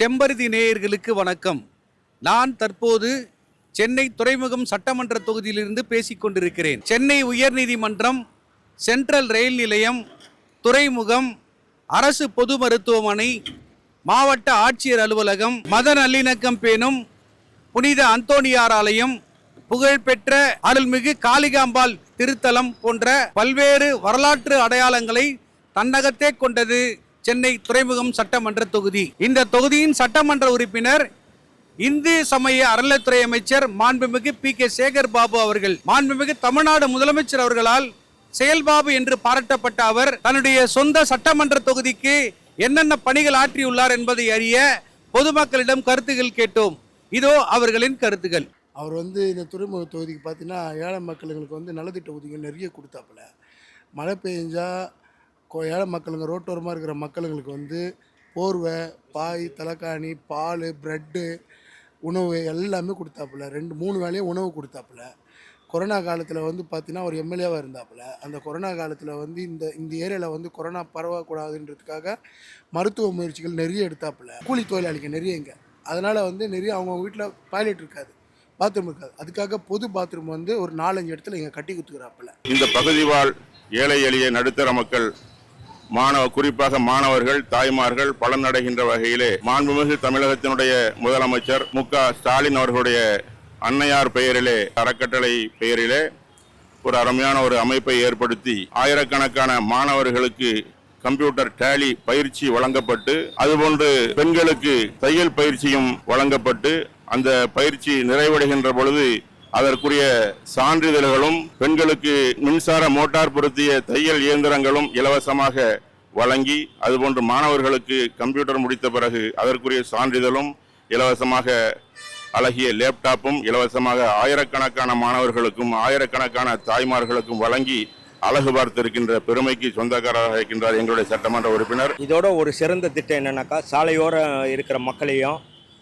செம்பருதி நேயர்களுக்கு வணக்கம். நான் தற்போது சென்னை துறைமுகம் சட்டமன்ற தொகுதியிலிருந்து பேசிக் கொண்டிருக்கிறேன். சென்னை உயர்நீதிமன்றம் சென்ட்ரல் ரயில் நிலையம் துறைமுகம் அரசு பொது மருத்துவமனை மாவட்ட ஆட்சியர் அலுவலகம் மத நல்லிணக்கம் பேணும் புனித அந்தோணியார் ஆலயம் புகழ்பெற்ற அருள்மிகு காளிகாம்பாள் திருத்தலம் போன்ற பல்வேறு வரலாற்று அடையாளங்களை தன்னகத்தே கொண்டது. சென்னை துறைமுகம் சட்டமன்ற தொகுதி. இந்த தொகுதியின் சட்டமன்ற உறுப்பினர் இந்து சமய அறநிலைத்துறை அமைச்சர் மாண்புமிகு பி கே சேகர் பாபு அவர்கள். மாண்புமிகு தமிழ்நாடு முதலமைச்சர் அவர்களால் செயல்பாபு என்று பாராட்டப்பட்ட அவர் தன்னுடைய சொந்த சட்டமன்ற தொகுதிக்கு என்னென்ன பணிகள் ஆற்றியுள்ளார் என்பதை அறிய பொதுமக்களிடம் கருத்துகள் கேட்டோம். இதோ அவர்களின் கருத்துகள். அவர் வந்து இந்த துறைமுக தொகுதிக்கு பார்த்தீங்கன்னா ஏழை மக்களுக்கு வந்து நலத்திட்ட உதவிகள் நிறைய கொடுத்தாப்புல. மழை பெஞ்சா ஏழை மக்களுங்க ரோட்டோரமாக இருக்கிற மக்களுங்களுக்கு வந்து போர்வை பாய் தலைக்காணி பால் ப்ரெட்டு உணவு எல்லாமே கொடுத்தாப்புல. ரெண்டு மூணு வேலையும் உணவு கொடுத்தாப்புல. கொரோனா காலத்தில் வந்து பார்த்தீங்கன்னா ஒரு எம்எல்ஏவாக இருந்தாப்புல. அந்த கொரோனா காலத்தில் வந்து இந்த இந்த ஏரியாவில் வந்து கொரோனா பரவக்கூடாதுன்றதுக்காக மருத்துவ முயற்சிகள் நிறைய எடுத்தாப்புல. கூலி தொழிலாளிங்க நிறைய இங்கே. அதனால் வந்து நிறைய அவங்க வீட்டில் டாய்லெட் இருக்காது பாத்ரூம் இருக்காது. அதுக்காக பொது பாத்ரூம் வந்து ஒரு நாலஞ்சு இடத்துல இங்கே கட்டி கொடுத்துக்கிறாப்புல இந்த பகுதி வாழ் ஏழை எளிய நடுத்தர மக்கள் மாணவ குறிப்பாக மாணவர்கள் தாய்மார்கள் பலனடைகின்ற வகையிலே மாண்புமிகு தமிழகத்தினுடைய முதலமைச்சர் மு. ஸ்டாலின் அவர்களுடைய அன்னையார் பெயரிலே அறக்கட்டளை பெயரிலே ஒரு அருமையான ஒரு அமைப்பை ஏற்படுத்தி ஆயிரக்கணக்கான மாணவர்களுக்கு கம்ப்யூட்டர் டேலி பயிற்சி வழங்கப்பட்டு அதுபோன்று பெண்களுக்கு தையல் பயிற்சியும் வழங்கப்பட்டு அந்த பயிற்சி நிறைவடைகின்ற பொழுது அதற்குரிய சான்றிதழ்களும் பெண்களுக்கு மின்சார மோட்டார் பொருத்திய தையல் இயந்திரங்களும் இலவசமாக வழங்கி அதுபோன்று மாணவர்களுக்கு கம்ப்யூட்டர் முடித்த பிறகு அதற்குரிய சான்றிதழும் இலவசமாக அழகிய லேப்டாப்பும் இலவசமாக ஆயிரக்கணக்கான மாணவர்களுக்கும் ஆயிரக்கணக்கான தாய்மார்களுக்கும் வழங்கி அழகு பார்த்திருக்கின்ற பெருமைக்கு சொந்தக்காரராக இருக்கின்றார் எங்களுடைய சட்டமன்ற உறுப்பினர். இதோட ஒரு சிறந்த திட்டம் என்னன்னாக்கா சாலையோரம் இருக்கிற மக்களையும்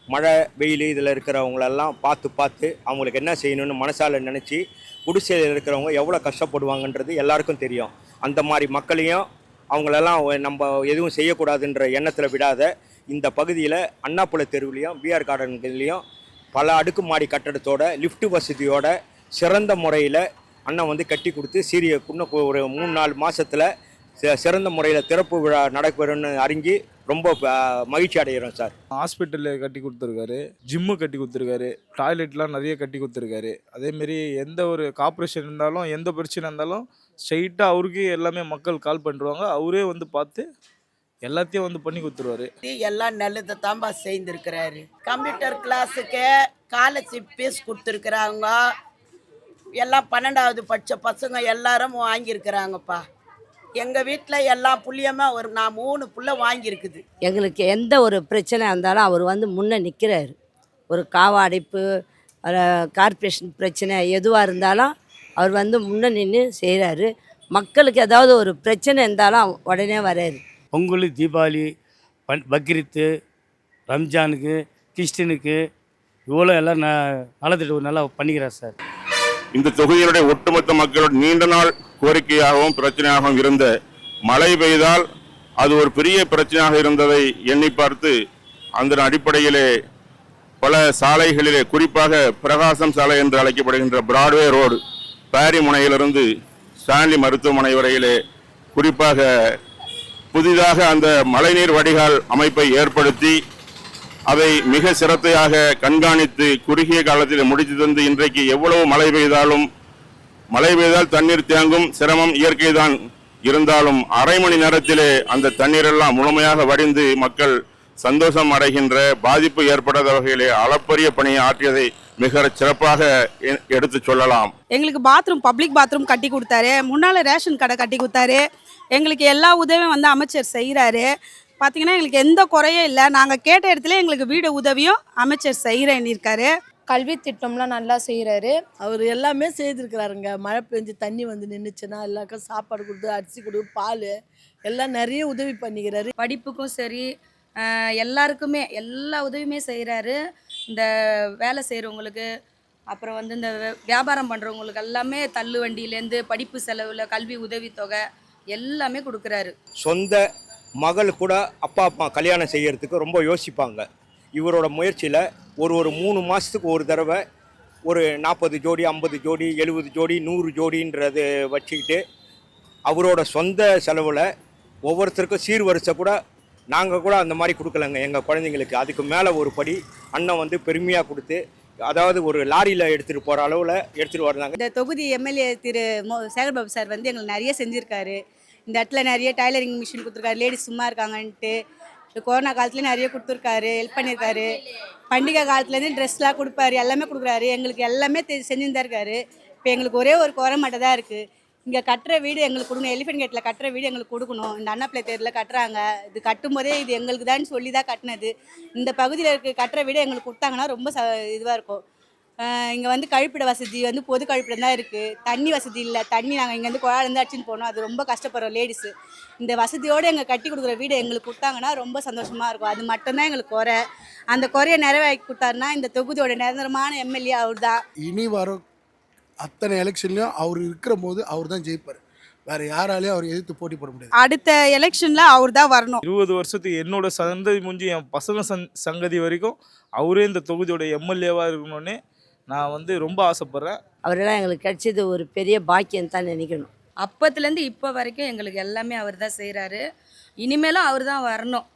மழை வெயில் இதில் இருக்கிறவங்களெல்லாம் பார்த்து பார்த்து அவங்களுக்கு என்ன செய்யணும்னு மனசால் நினச்சி குடிசையில் இருக்கிறவங்க எவ்வளோ கஷ்டப்படுவாங்கன்றது எல்லாருக்கும் தெரியும். அந்த மாதிரி மக்களையும் அவங்களெல்லாம் நம்ம எதுவும் செய்யக்கூடாதுன்ற எண்ணத்தில் விடாத இந்த பகுதியில் அண்ணாப்புல தெருவிலையும் பிஆர் கார்டன்கள்லையும் பல அடுக்குமாடி கட்டடத்தோட லிஃப்ட் வசதியோட சிறந்த முறையில் அண்ணன் வந்து கட்டி கொடுத்து சீரிய இன்னும் ஒரு மூணு நாலு மாதத்தில் சிறந்த முறையில் திறப்பு விழா நடக்கும்னு அறிஞ்சு ரொம்ப மகிழ்ச்சி அடைகிறோம் சார். ஹாஸ்பிட்டலு கட்டி கொடுத்துருக்காரு ஜிம்மு கட்டி கொடுத்துருக்காரு டாய்லெட்லாம் நிறைய கட்டி கொடுத்துருக்காரு. அதேமாரி எந்த ஒரு கார்ப்பரேஷன் இருந்தாலும் எந்த பிரச்சனை இருந்தாலும் ஸ்ட்ரைட்டாக அவருக்கு எல்லாமே மக்கள் கால் பண்ணுறாங்க அவரே வந்து பார்த்து எல்லாத்தையும் வந்து பண்ணி கொடுத்துருவாரு. எல்லாம் நல்லதை தான்பா செய்திருக்கிறாரு. கம்ப்யூட்டர் கிளாஸுக்கு ஸ்காலர்ஷிப் ஃபீஸ் கொடுத்துருக்குறாங்க. எல்லாம் பன்னெண்டாவது படித்த பசங்க எல்லாரும் வாங்கியிருக்கிறாங்கப்பா. எங்கள் வீட்டில் எல்லா புள்ளியுமே ஒரு நான் மூணு புள்ள வாங்கியிருக்குது. எங்களுக்கு எந்த ஒரு பிரச்சனை இருந்தாலும் அவர் வந்து முன்னே நிற்கிறாரு ஒரு காவா அடைப்பு கார்ப்பரேஷன் பிரச்சனை எதுவாக இருந்தாலும் அவர் வந்து முன்னே நின்று செய்கிறாரு மக்களுக்கு ஏதாவது ஒரு பிரச்சனை இருந்தாலும் உடனே வராரு பொங்கல் தீபாவளி பன் பக்ரீத்து ரம்ஜானுக்கு கிறிஸ்டினுக்கு இவ்வளோ எல்லாம் ந நலத்திட்டம் நல்லா பண்ணிக்கிறார் சார். இந்த தொகுதியினுடைய ஒட்டுமொத்த மக்களோட நீண்ட நாள் கோரிக்கையாகவும் பிரச்சனையாகவும் இருந்த மழை பெய்தால் அது ஒரு பெரிய பிரச்சனையாக இருந்ததை எண்ணி பார்த்து அந்த அடிப்படையிலே பல சாலைகளிலே குறிப்பாக பிரகாசம் சாலை என்று அழைக்கப்படுகின்ற பிராட்வே ரோடு பாரி முனையிலிருந்து ஸ்டான்லி மருத்துவமனை வரையிலே குறிப்பாக புதிதாக அந்த மழைநீர் வடிகால் அமைப்பை ஏற்படுத்தி அதை மிக சிரத்தையாக கண்காணித்து குறுகிய காலத்தில் முடித்து தந்து இன்றைக்கு எவ்வளவு மழை பெய்தாலும் மழை பெய்தால் தண்ணீர் தேங்கும் சிரமம் இயற்கைதான். இருந்தாலும் அரை மணி நேரத்திலே அந்த தண்ணீர் எல்லாம் முழுமையாக வடிந்து மக்கள் சந்தோஷம் அடைகின்ற பாதிப்பு ஏற்படாத வகையிலே அளப்பரிய பணியை ஆற்றியதை மிக சிறப்பாக எ- எடுத்துச் சொல்லலாம். எங்களுக்கு பாத்ரூம் பப்ளிக் பாத்ரூம் கட்டி கொடுத்தாரு. முன்னால் ரேஷன் கடை கட்டி கொடுத்தாரு. எங்களுக்கு எல்லா உதவியும் வந்து அமைச்சர் செய்கிறாரு பார்த்தீங்கன்னா எங்களுக்கு எந்த குறையும் இல்லை. நாங்கள் கேட்ட இடத்துல எங்களுக்கு வீடு உதவியும் அமைச்சர் செய்கிறேன்னு இருக்காரு. கல்வி திட்டம்லாம் நல்லா செய்கிறாரு அவர் எல்லாமே செய்திருக்கிறாருங்க. மழை பெஞ்சு தண்ணி வந்து நின்றுச்சுன்னா எல்லாருக்கும் சாப்பாடு கொடுத்து அரிசி கொடு பால் எல்லாம் நிறைய உதவி பண்ணிக்கிறாரு. படிப்புக்கும் சரி எல்லாருக்குமே எல்லா உதவியுமே செய்கிறாரு இந்த வேலை செய்கிறவங்களுக்கு அப்புறம் வந்து இந்த வியாபாரம் பண்ணுறவங்களுக்கு எல்லாமே தள்ளு வண்டியிலேருந்து படிப்பு செலவில் கல்வி உதவித்தொகை எல்லாமே கொடுக்குறாரு. சொந்த மகள் கூட அப்பா அப்பா கல்யாணம் செய்யறதுக்கு ரொம்ப யோசிப்பாங்க. இவரோட முயற்சியில் ஒரு ஒரு மூணு மாதத்துக்கு ஒரு தடவை ஒரு நாற்பது ஜோடி ஐம்பது ஜோடி எழுபது ஜோடி நூறு ஜோடின்றது வச்சுக்கிட்டு அவரோட சொந்த செலவில் ஒவ்வொருத்தருக்கும் சீர்வரிசை கூட நாங்கள் கூட அந்த மாதிரி கொடுக்கலங்க. எங்கள் குழந்தைங்களுக்கு அதுக்கு மேலே ஒரு படி அண்ணன் வந்து பெருமையாக கொடுத்து அதாவது ஒரு லாரியில் எடுத்துகிட்டு போகிற அளவில் எடுத்துகிட்டு வர்றாங்க. இந்த தொகுதி எம்எல்ஏ திரு மோ சேகர்பாபு சார் வந்து எங்களுக்கு நிறைய செஞ்சுருக்காரு. இந்த இடத்துல நிறைய டைலரிங் மிஷின் கொடுத்துருக்காரு. லேடிஸ் சும்மா இருக்காங்கன்ட்டு இந்த கொரோனா காலத்துல நிறைய கொடுத்துருக்காரு ஹெல்ப் பண்ணியிருக்காரு. பண்டிகை காலத்துலேருந்து ட்ரெஸ்லாம் கொடுப்பாரு எல்லாமே கொடுக்குறாரு. எங்களுக்கு எல்லாமே தெ- செஞ்சுன்னு இருக்காரு இப்போ எங்களுக்கு ஒரே ஒரு குறை மட்டும் தான் இருக்குது இங்கே கட்டுற வீடு எங்களுக்கு கொடுக்கணும். எலிஃபென்ட் கேட்டில் கட்டுற வீடு எங்களுக்கு கொடுக்கணும். இந்த அண்ணாப்பிள்ளை தேரில் கட்டுறாங்க. இது கட்டும் போதே இது எங்களுக்கு தான் சொல்லி தான் கட்டினது. இந்த பகுதியில் இருக்க கட்டுற வீடு எங்களுக்கு கொடுத்தாங்கன்னா ரொம்ப ச இதுவாக இருக்கும். இங்கே வந்து கழிப்பிட வசதி வந்து பொது கழிப்பிடம் தான் இருக்குது தண்ணி வசதி இல்லை. தண்ணி நாங்கள் இங்கேருந்து குழாயிலேருந்து அடிச்சுன்னு போனோம். அது ரொம்ப கஷ்டப்படுறோம் லேடிஸு இந்த வசதியோடு எங்கள் கட்டி கொடுக்குற வீடு எங்களுக்கு கொடுத்தாங்கன்னா ரொம்ப சந்தோஷமாக இருக்கும். அது மட்டும்தான் எங்களுக்கு குறை. அந்த குறையை நிறைவேற்றி கொடுத்தாருன்னா இந்த தொகுதியோட நிரந்தரமான எம்எல்ஏ அவர் தான் இனி வர அத்தனை எலெக்ஷன்லையும் அவர் இருக்கிற போது அவர் தான் ஜெயிப்பார். வேறு யாராலையும் அவர் எதிர்த்து போட்டி போட முடியாது. அடுத்த எலெக்ஷனில் அவர் தான் வரணும். இருபது வருஷத்துக்கு என்னோட சந்ததி முடிஞ்சு என் பசங்க சந் சங்கதி வரைக்கும் அவரே இந்த தொகுதியோட எம்எல்ஏவாக இருக்கணும்னு நான் வந்து ரொம்ப ஆசைப்பட்றேன். அவரெல்லாம் எங்களுக்கு கிடைச்சது ஒரு பெரிய பாக்கியம் தான் நினைக்கணும். அப்பத்துலேருந்து இப்போ வரைக்கும் எங்களுக்கு எல்லாமே அவர் தான் செய்கிறாரு இனிமேலும் அவர் தான் வரணும்.